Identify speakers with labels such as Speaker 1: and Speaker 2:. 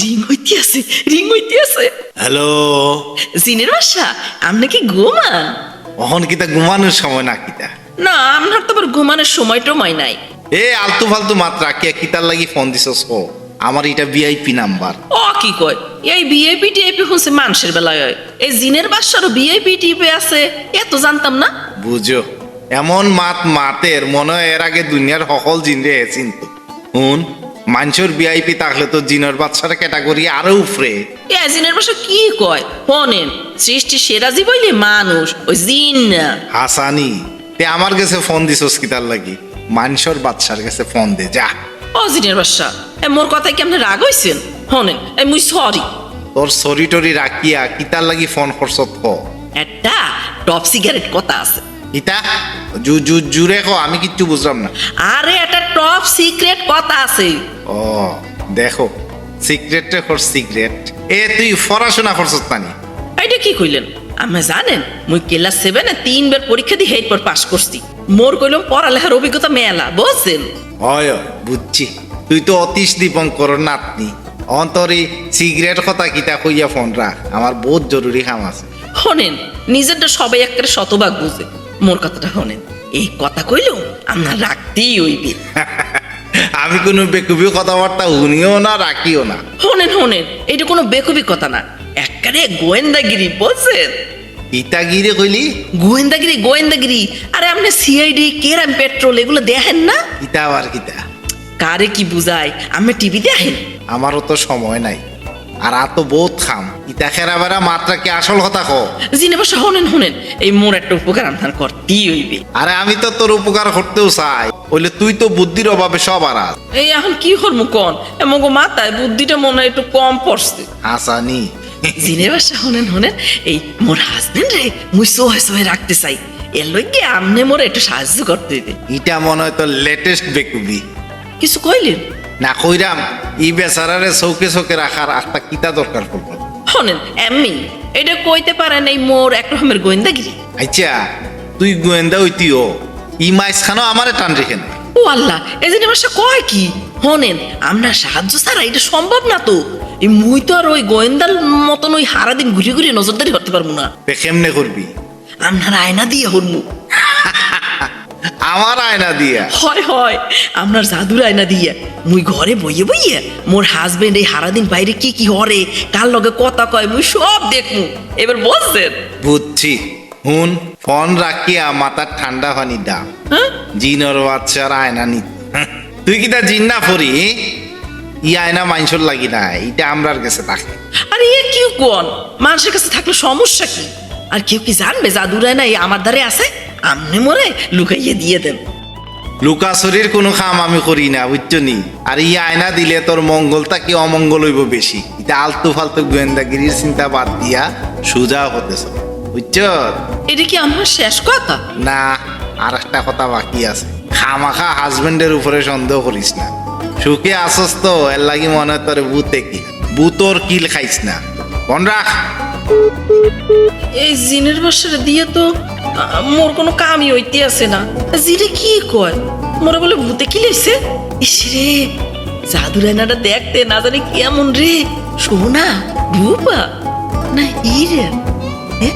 Speaker 1: Ring হইতে আছে ring হইতে আছে
Speaker 2: হ্যালো
Speaker 1: জিনের বাসা আপনি কি ঘুমান
Speaker 2: অহন কিতা ঘুমানোর সময় না কিতা
Speaker 1: না আপনার তো আবার ঘুমানোর সময় টময় নাই
Speaker 2: এ আলতু ফালতু মাত্রা কে কিতার লাগি ফোন দিছস কো? আমার এটা ভিআইপি নাম্বার।
Speaker 1: ও কি কয়? এই বিআইপি টিআইপি হচ্ছে মানুষের বেলায় হয়। এই জিনের বাসারও বিআইপি টিপি আছে এত জানতাম না।
Speaker 2: বুঝো এমন মাত মাতের মনে হয় এর আগে দুনিয়ার সকল জিন রে চিন্ত হুন? মানুষের ভিআইপি থাকলে তো জিনের বাচ্চার ক্যাটাগরি আরও উফরে
Speaker 1: এ জিনের বাসা কি কয়? হনেন সৃষ্টি সেরা জীবইলে মানুষ ওই জিন না।
Speaker 2: হাসানি তে আমার কাছে ফোন দিছস কিতার লাগি? মানুষের বাচ্চার কাছে ফোন দে যা।
Speaker 1: ও জিনের বাসা এ মোর কথায় কি আপনি রাগ হইছেন? হনেন এ মুই সরি
Speaker 2: তোর সরি টরি রাখিয়া কিতার লাগি ফোন করছত ক?
Speaker 1: একটা টপ সিগারেট কথা আছে।
Speaker 2: ইতা জু জু জুরে কো আমি কিচ্ছু বুঝলাম না।
Speaker 1: আরে একটা টপ সিক্রেট কথা আছে।
Speaker 2: ও দেখো সিক্রেট কর সিক্রেট এ তুই পড়াশোনা করছত পানি?
Speaker 1: এইটা কি কইলেন? আমি জানেন মুই ক্লাস সেভেনে তিনবার পরীক্ষা দিয়ে হেড পর পাস করছি। মোর কইলাম পড়ালেখার অভিজ্ঞতা মেলা বুঝছেন?
Speaker 2: হয় বুঝছি। তুই তো অতীশ দীপঙ্কর নাতনি। অন্তরে সিগারেট কথা কিতা কইয়া ফোন রাখ। আমার বহুত জরুরি কাম আছে।
Speaker 1: শোনেন নিজেরটা সবাই একটা শতভাগ বুঝে। মোর কথাটা শোনেন এই কথা কইলেও আমরা রাখতেই হইবে।
Speaker 2: আমি কোনো বেকুবি কথাবার্তা শুনিও না রাখিও না।
Speaker 1: শোনেন শোনেন এটা কোনো বেকুবি কথা না। এককারে গোয়েন্দাগিরি বলছেন।
Speaker 2: ইতাগিরে কইলি?
Speaker 1: গোয়েন্দাগিরি গোয়েন্দাগিরি। আরে আপনি সিআইডি কেরাম পেট্রোল এগুলো দেখেন না?
Speaker 2: ইতা আবার কিতা
Speaker 1: কারে কি বুঝায়? আমি টিভি দেখেন
Speaker 2: আমারও তো সময় নাই। আর আ তো বহুত খাম। ইতা খেরা বেড়া মাত্রা কি আসল কথা কো
Speaker 1: বসে এই মোর একটা উপকার করতেই হইবে।
Speaker 2: আরে আমি তো তোর উপকার করতেও চাই। বলে তুই তো বুদ্ধির অভাবে সব
Speaker 1: এই এখন কি করব কন? এমগো মাথায় বুদ্ধিটা মনে হয় একটু কম পড়ছে। বাসা শোনেন এই মোর হাজবেন্ড রে মুই সোহে সোহে রাখতে চাই। এর লইগে আমনে মোর একটু সাহায্য করতে দিবে
Speaker 2: ইটা মনে হয় তোর লেটেস্ট বেকুবি।
Speaker 1: কিছু কইলেন?
Speaker 2: না কইরাম ই বেচারারে চৌকে চৌকে রাখার একটা কিতা দরকার পড়ব
Speaker 1: শোনেন এমনি এটা কইতে পারেন এই মোর এক রকমের গোয়েন্দাগিরি।
Speaker 2: আচ্ছা তুই গোয়েন্দা হইতিও ই মাইস খানো আমারে টান রেখে না।
Speaker 1: ও আল্লাহ এই জিনে বাসা কয় কি? শোনেন আমরা সাহায্য ছাড়া এটা সম্ভব না তো। এই মুই তো আর ওই গোয়েন্দার মতন ওই সারাদিন ঘুরে ঘুরে নজরদারি করতে পারব না।
Speaker 2: কেমনে করবি?
Speaker 1: আপনার আয়না দিয়ে হরমু
Speaker 2: আমার আয়না দিয়া।
Speaker 1: হয় হয় আপনার জাদুর আয়না দিয়ে। মুই ঘরে বইয়ে বইয়ে মোর হাজবেন্ড এই সারাদিন বাইরে কি কি হরে কার লগে কথা কয় মুই সব দেখমু। এবার বলছেন?
Speaker 2: বুঝছি। হুন ফোন রাখিয়া মাথার ঠান্ডা পানি দাম
Speaker 1: হ্যাঁ?
Speaker 2: জিনর বাচ্চার আয়না নি। তুই কি তা জিন না ফরি? ই আয়না মাইনসর লাগি না এটা আমরার কাছে থাকে।
Speaker 1: আরে এ কি কোন? মানুষের কাছে থাকলে সমস্যা কি? আর কেউ কি জানবে জাদুর আয়না এই আমার ধারে আছে? আমনে মরে লুকাইয়ে দিয়ে দেন
Speaker 2: লুকাচুরির কোনো কাম আমি করি না বুঝছ নি? আর ই আয়না দিলে তোর মঙ্গলটা কি অমঙ্গল হইব বেশি। এটা আলতু ফালতু গোয়েন্দাগিরির চিন্তা বাদ দিয়া সোজা হতেছ বুঝছ?
Speaker 1: এটা কি আমার শেষ কথা?
Speaker 2: না আর একটা কথা বাকি আছে। খামাখা হাজবেন্ডের উপরে সন্দেহ করিস না। সুখে আসস তো এর লাগি মনে হয় তোর বুতে কি বুতর কিল খাইস না। মন রাখ
Speaker 1: এই জিনের বাসাটা দিয়ে তো মোর কোনো কামই হইতে আছে না। জিরে কি কয়? মোরে বলে ভূতে কি লেছে? ইস রে জাদু রায়নাটা দেখতে না জানি কেমন রে। সোনা রূপা না, ইরে। এ?